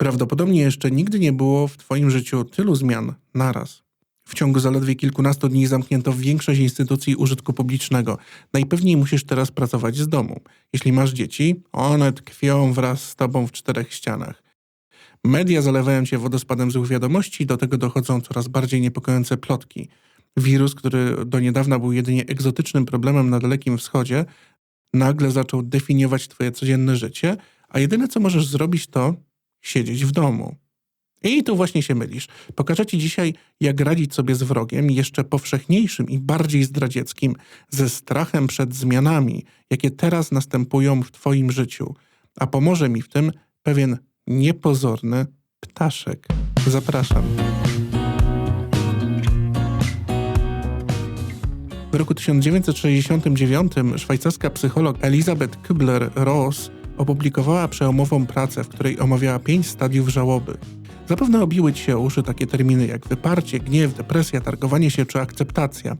Prawdopodobnie jeszcze nigdy nie było w Twoim życiu tylu zmian naraz. W ciągu zaledwie kilkunastu dni zamknięto większość instytucji użytku publicznego. Najpewniej musisz teraz pracować z domu. Jeśli masz dzieci, one tkwią wraz z tobą w czterech ścianach. Media zalewają cię wodospadem złych wiadomości, do tego dochodzą coraz bardziej niepokojące plotki. Wirus, który do niedawna był jedynie egzotycznym problemem na Dalekim Wschodzie, nagle zaczął definiować twoje codzienne życie, a jedyne co możesz zrobić to siedzieć w domu. I tu właśnie się mylisz. Pokażę Ci dzisiaj, jak radzić sobie z wrogiem jeszcze powszechniejszym i bardziej zdradzieckim, ze strachem przed zmianami, jakie teraz następują w Twoim życiu. A pomoże mi w tym pewien niepozorny ptaszek. Zapraszam. W roku 1969 szwajcarska psycholog Elizabeth Kubler-Ross opublikowała przełomową pracę, w której omawiała pięć stadiów żałoby. Zapewne obiły ci się uszy takie terminy jak wyparcie, gniew, depresja, targowanie się czy akceptacja.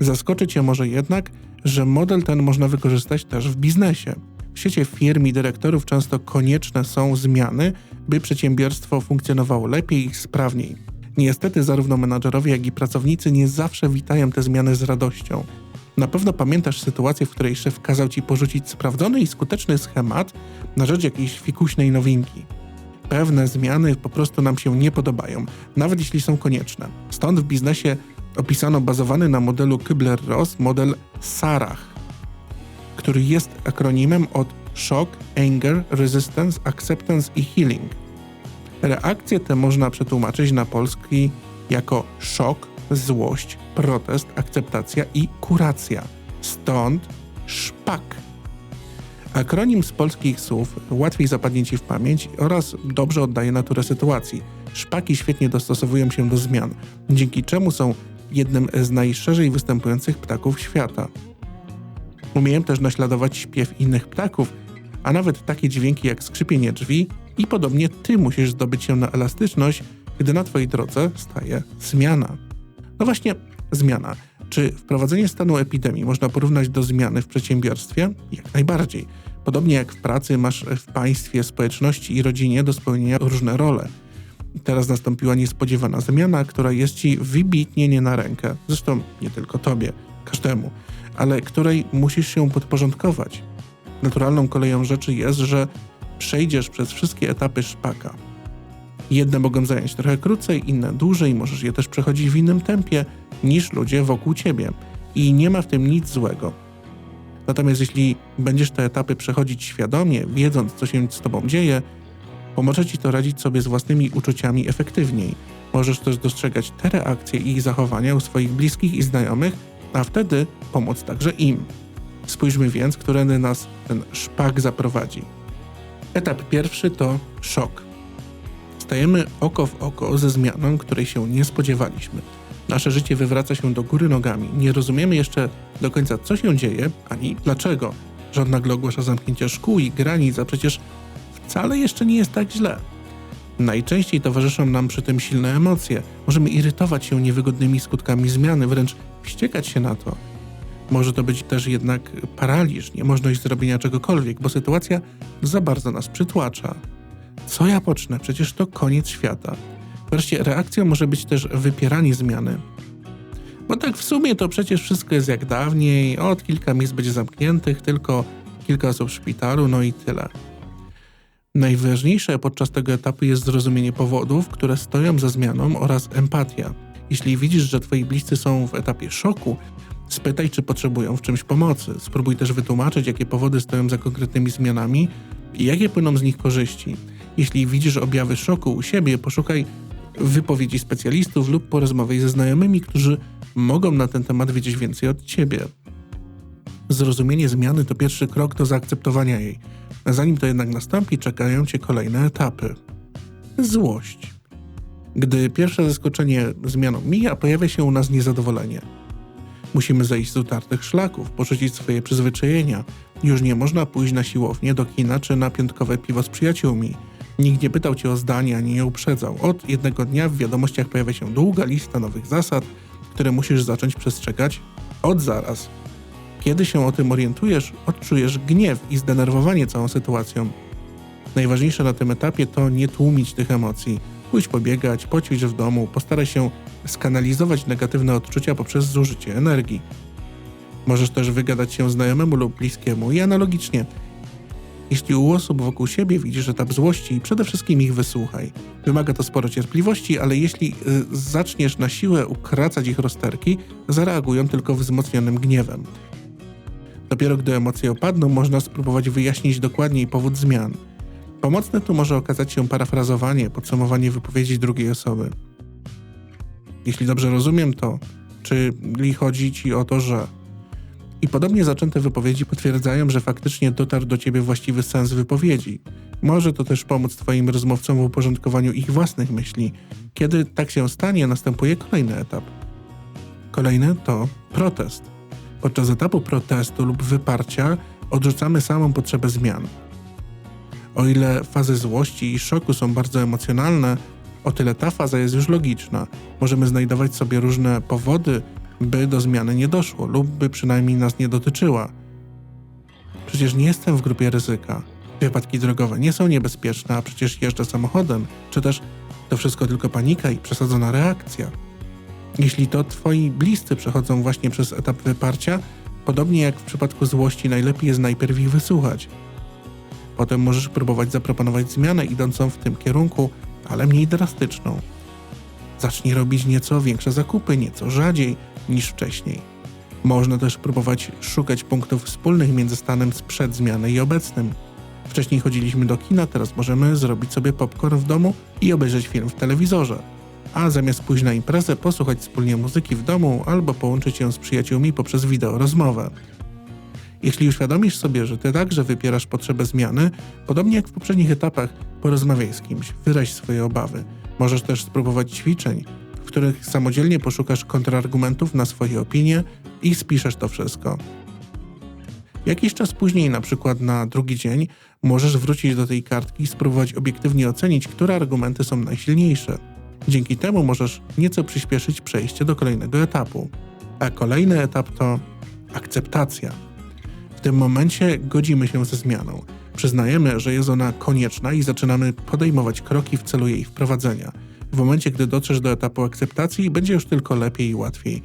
Zaskoczy cię może jednak, że model ten można wykorzystać też w biznesie. W świecie firm i dyrektorów często konieczne są zmiany, by przedsiębiorstwo funkcjonowało lepiej i sprawniej. Niestety zarówno menadżerowie, jak i pracownicy nie zawsze witają te zmiany z radością. Na pewno pamiętasz sytuację, w której szef kazał ci porzucić sprawdzony i skuteczny schemat na rzecz jakiejś fikuśnej nowinki pewne zmiany po prostu nam się nie podobają, nawet jeśli są konieczne. Stąd w biznesie opisano bazowany na modelu Kubler-Ross model SARAH, który jest akronimem od Shock, Anger, Resistance, Acceptance i Healing. Reakcje te można przetłumaczyć na polski jako szok, złość, protest, akceptacja i kuracja. Stąd szpak Akronim z polskich słów łatwiej zapadnie Ci w pamięć oraz dobrze oddaje naturę sytuacji. Szpaki świetnie dostosowują się do zmian, dzięki czemu są jednym z najszerzej występujących ptaków świata. Umieją też naśladować śpiew innych ptaków, a nawet takie dźwięki jak skrzypienie drzwi i podobnie Ty musisz zdobyć się na elastyczność, gdy na Twojej drodze staje zmiana. No właśnie, zmiana. Czy wprowadzenie stanu epidemii można porównać do zmiany w przedsiębiorstwie? Jak najbardziej. Podobnie jak w pracy masz w państwie, społeczności i rodzinie do spełnienia różne role. Teraz nastąpiła niespodziewana zmiana, która jest ci wybitnie nie na rękę. Zresztą nie tylko tobie, każdemu, ale której musisz się podporządkować. Naturalną koleją rzeczy jest, że przejdziesz przez wszystkie etapy szpaka. Jedne mogą zająć trochę krócej, inne dłużej, możesz je też przechodzić w innym tempie niż ludzie wokół ciebie. I nie ma w tym nic złego. Natomiast jeśli będziesz te etapy przechodzić świadomie, wiedząc, co się z tobą dzieje, pomoże ci to radzić sobie z własnymi uczuciami efektywniej. Możesz też dostrzegać te reakcje i ich zachowania u swoich bliskich i znajomych, a wtedy pomóc także im. Spójrzmy więc, którędy nas ten szpak zaprowadzi. Etap pierwszy to szok. Stajemy oko w oko ze zmianą, której się nie spodziewaliśmy. Nasze życie wywraca się do góry nogami. Nie rozumiemy jeszcze do końca, co się dzieje, ani dlaczego. Rząd nagle ogłasza zamknięcie szkół i granic, a przecież wcale jeszcze nie jest tak źle. Najczęściej towarzyszą nam przy tym silne emocje. Możemy irytować się niewygodnymi skutkami zmiany, wręcz wściekać się na to. Może to być też jednak paraliż, niemożność zrobienia czegokolwiek, bo sytuacja za bardzo nas przytłacza. Co ja pocznę? Przecież to koniec świata. Wreszcie reakcją może być też wypieranie zmiany. Bo tak w sumie to przecież wszystko jest jak dawniej, od kilka miejsc będzie zamkniętych, tylko kilka osób w szpitalu, no i tyle. Najważniejsze podczas tego etapu jest zrozumienie powodów, które stoją za zmianą oraz empatia. Jeśli widzisz, że twoi bliscy są w etapie szoku, spytaj, czy potrzebują w czymś pomocy. Spróbuj też wytłumaczyć, jakie powody stoją za konkretnymi zmianami i jakie płyną z nich korzyści. Jeśli widzisz objawy szoku u siebie, poszukaj wypowiedzi specjalistów lub porozmawiaj ze znajomymi, którzy mogą na ten temat wiedzieć więcej od ciebie. Zrozumienie zmiany to pierwszy krok do zaakceptowania jej. Zanim to jednak nastąpi, czekają cię kolejne etapy. Złość. Gdy pierwsze zaskoczenie zmianą mija, pojawia się u nas niezadowolenie. Musimy zejść z utartych szlaków, porzucić swoje przyzwyczajenia. Już nie można pójść na siłownię, do kina czy na piątkowe piwo z przyjaciółmi – Nikt nie pytał cię o zdanie ani nie uprzedzał. Od jednego dnia w wiadomościach pojawia się długa lista nowych zasad, które musisz zacząć przestrzegać od zaraz. Kiedy się o tym orientujesz, odczujesz gniew i zdenerwowanie całą sytuacją. Najważniejsze na tym etapie to nie tłumić tych emocji. Pójdź pobiegać, poćwicz w domu, postaraj się skanalizować negatywne odczucia poprzez zużycie energii. Możesz też wygadać się znajomemu lub bliskiemu i analogicznie. Jeśli u osób wokół siebie widzisz etap złości, przede wszystkim ich wysłuchaj. Wymaga to sporo cierpliwości, ale jeśli y, zaczniesz na siłę ukracać ich rozterki, zareagują tylko wzmocnionym gniewem. Dopiero gdy emocje opadną, można spróbować wyjaśnić dokładniej powód zmian. Pomocne tu może okazać się parafrazowanie, podsumowanie wypowiedzi drugiej osoby. Jeśli dobrze rozumiem to, czyli chodzi ci o to, że. I podobnie zaczęte wypowiedzi potwierdzają, że faktycznie dotarł do ciebie właściwy sens wypowiedzi. Może to też pomóc twoim rozmówcom w uporządkowaniu ich własnych myśli. Kiedy tak się stanie, następuje kolejny etap. Kolejny to protest. Podczas etapu protestu lub wyparcia odrzucamy samą potrzebę zmian. O ile fazy złości i szoku są bardzo emocjonalne, o tyle ta faza jest już logiczna. Możemy znajdować sobie różne powody, by do zmiany nie doszło, lub by przynajmniej nas nie dotyczyła. Przecież nie jestem w grupie ryzyka. Wypadki drogowe nie są niebezpieczne, a przecież jeżdżę samochodem, czy też to wszystko tylko panika i przesadzona reakcja. Jeśli to twoi bliscy przechodzą właśnie przez etap wyparcia, podobnie jak w przypadku złości, najlepiej jest najpierw ich wysłuchać. Potem możesz próbować zaproponować zmianę idącą w tym kierunku, ale mniej drastyczną. Zacznij robić nieco większe zakupy, nieco rzadziej niż wcześniej. Można też próbować szukać punktów wspólnych między stanem sprzed zmiany i obecnym. Wcześniej chodziliśmy do kina, teraz możemy zrobić sobie popcorn w domu i obejrzeć film w telewizorze. A zamiast pójść na imprezę, posłuchać wspólnie muzyki w domu albo połączyć się z przyjaciółmi poprzez wideo rozmowę. Jeśli uświadomisz sobie, że ty także wypierasz potrzebę zmiany, podobnie jak w poprzednich etapach, porozmawiaj z kimś, wyraź swoje obawy. Możesz też spróbować ćwiczeń, których samodzielnie poszukasz kontrargumentów na swoje opinie i spiszesz to wszystko. Jakiś czas później, na przykład na drugi dzień, możesz wrócić do tej kartki i spróbować obiektywnie ocenić, które argumenty są najsilniejsze. Dzięki temu możesz nieco przyspieszyć przejście do kolejnego etapu. A kolejny etap to akceptacja. W tym momencie godzimy się ze zmianą. Przyznajemy, że jest ona konieczna i zaczynamy podejmować kroki w celu jej wprowadzenia. W momencie, gdy dotrzesz do etapu akceptacji, będzie już tylko lepiej i łatwiej.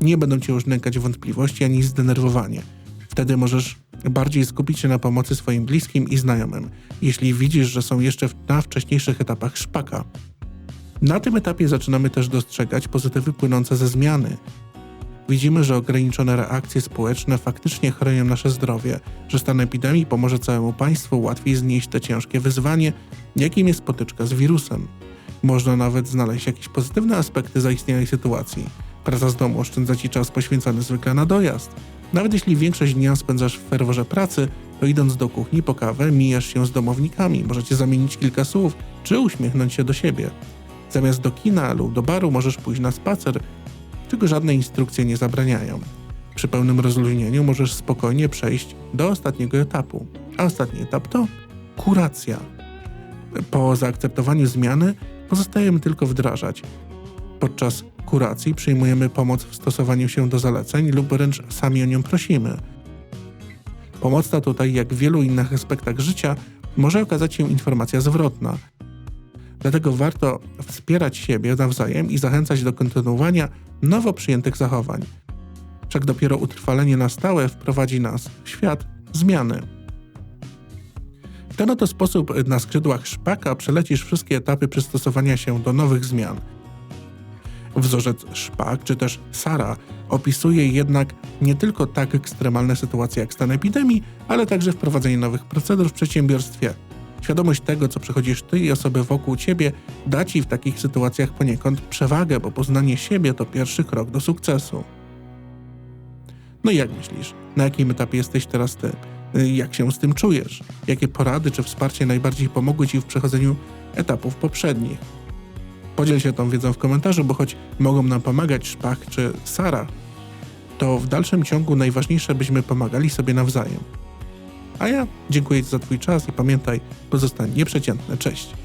Nie będą cię już nękać wątpliwości ani zdenerwowanie. Wtedy możesz bardziej skupić się na pomocy swoim bliskim i znajomym, jeśli widzisz, że są jeszcze na wcześniejszych etapach szpaka. Na tym etapie zaczynamy też dostrzegać pozytywy płynące ze zmiany. Widzimy, że ograniczone reakcje społeczne faktycznie chronią nasze zdrowie, że stan epidemii pomoże całemu państwu łatwiej znieść te ciężkie wyzwanie, jakim jest potyczka z wirusem. Można nawet znaleźć jakieś pozytywne aspekty zaistniałej sytuacji. Praca z domu oszczędza Ci czas poświęcony zwykle na dojazd. Nawet jeśli większość dnia spędzasz w ferworze pracy, to idąc do kuchni po kawę mijasz się z domownikami, możecie zamienić kilka słów, czy uśmiechnąć się do siebie. Zamiast do kina lub do baru możesz pójść na spacer, czego żadne instrukcje nie zabraniają. Przy pełnym rozluźnieniu możesz spokojnie przejść do ostatniego etapu. A ostatni etap to kuracja. Po zaakceptowaniu zmiany pozostajemy tylko wdrażać. Podczas kuracji przyjmujemy pomoc w stosowaniu się do zaleceń lub wręcz sami o nią prosimy. Pomocna tutaj, jak w wielu innych aspektach życia, może okazać się informacja zwrotna. Dlatego warto wspierać siebie nawzajem i zachęcać do kontynuowania nowo przyjętych zachowań. Wszak dopiero utrwalenie na stałe wprowadzi nas w świat zmiany. W ten oto sposób na skrzydłach szpaka przelecisz wszystkie etapy przystosowania się do nowych zmian. Wzorzec szpak czy też Sara opisuje jednak nie tylko tak ekstremalne sytuacje jak stan epidemii, ale także wprowadzenie nowych procedur w przedsiębiorstwie. Świadomość tego, co przechodzisz ty i osoby wokół ciebie, da ci w takich sytuacjach poniekąd przewagę, bo poznanie siebie to pierwszy krok do sukcesu. No i jak myślisz, na jakim etapie jesteś teraz ty? Jak się z tym czujesz? Jakie porady czy wsparcie najbardziej pomogły ci w przechodzeniu etapów poprzednich? Podziel się tą wiedzą w komentarzu, bo choć mogą nam pomagać Szpach czy Sara, to w dalszym ciągu najważniejsze, byśmy pomagali sobie nawzajem. A ja dziękuję Ci za Twój czas i pamiętaj, pozostań nieprzeciętny. Cześć!